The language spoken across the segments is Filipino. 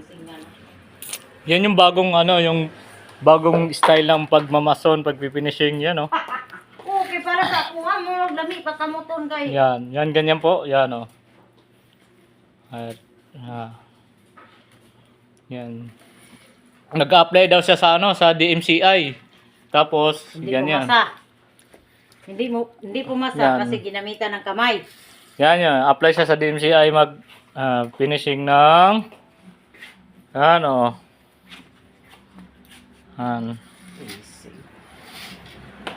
finishing nga. Yan yung bagong ano, yung bagong style ng pagmamason, pagpifinishing yan, oh. Okay, para sa kuha mo, lami pagkamuton kay. Yan, yan ganyan po, yan, oh. At, ah. Yan. Nag-apply daw siya sa ano, sa DMCI. Tapos, Hindi ganyan. pumasa. Hindi mo hindi pumasa Yan. kasi ginamitan ng kamay. Yan yan, apply siya sa DMCI mag ah, finishing ng ano. An.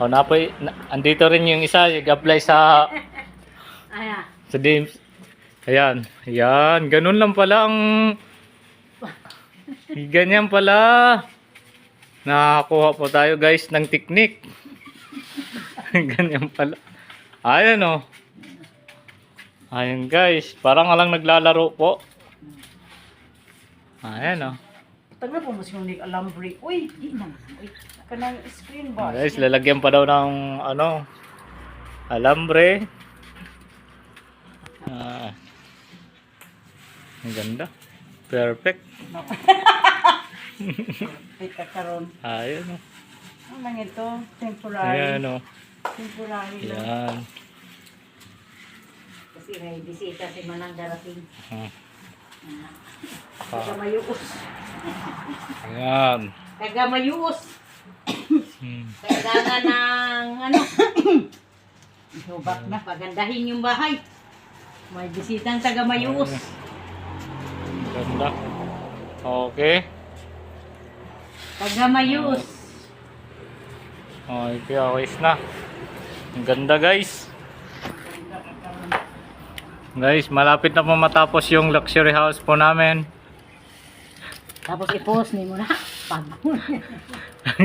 Oh, napoy, na, andito rin yung isa, nag-apply sa Ayan. sa DMC. Ayan, ayan, ganun lang pala ang ganyan pala. Nakakuha po tayo guys ng technique. ganyan pala. Ayan oh. Ayan guys, parang alang naglalaro po. Ayan oh. Tagal po mas yung alambre. Uy, di na. Uy, kanang screen bar. Guys, lalagyan pa daw ng ano, alambre. Ah. Ang ganda. Perfect. Ay, kakaroon. Ayan oh. Ano man ito? Temporary. Ayan oh. Temporary lang. Ayan. Kasi may bisita si Manang darating. Ah. Kagamayuos. Ayan. Kagamayuos. Hmm. Kailangan ng ano. Hubak na. Pagandahin yung bahay. May bisitang tagamayuos. Ganda. Okay. Tagamayuos. Okay, okay na. Ang ganda guys. Guys, malapit na po matapos yung luxury house po namin. Tapos i-post ni mo na. Pag.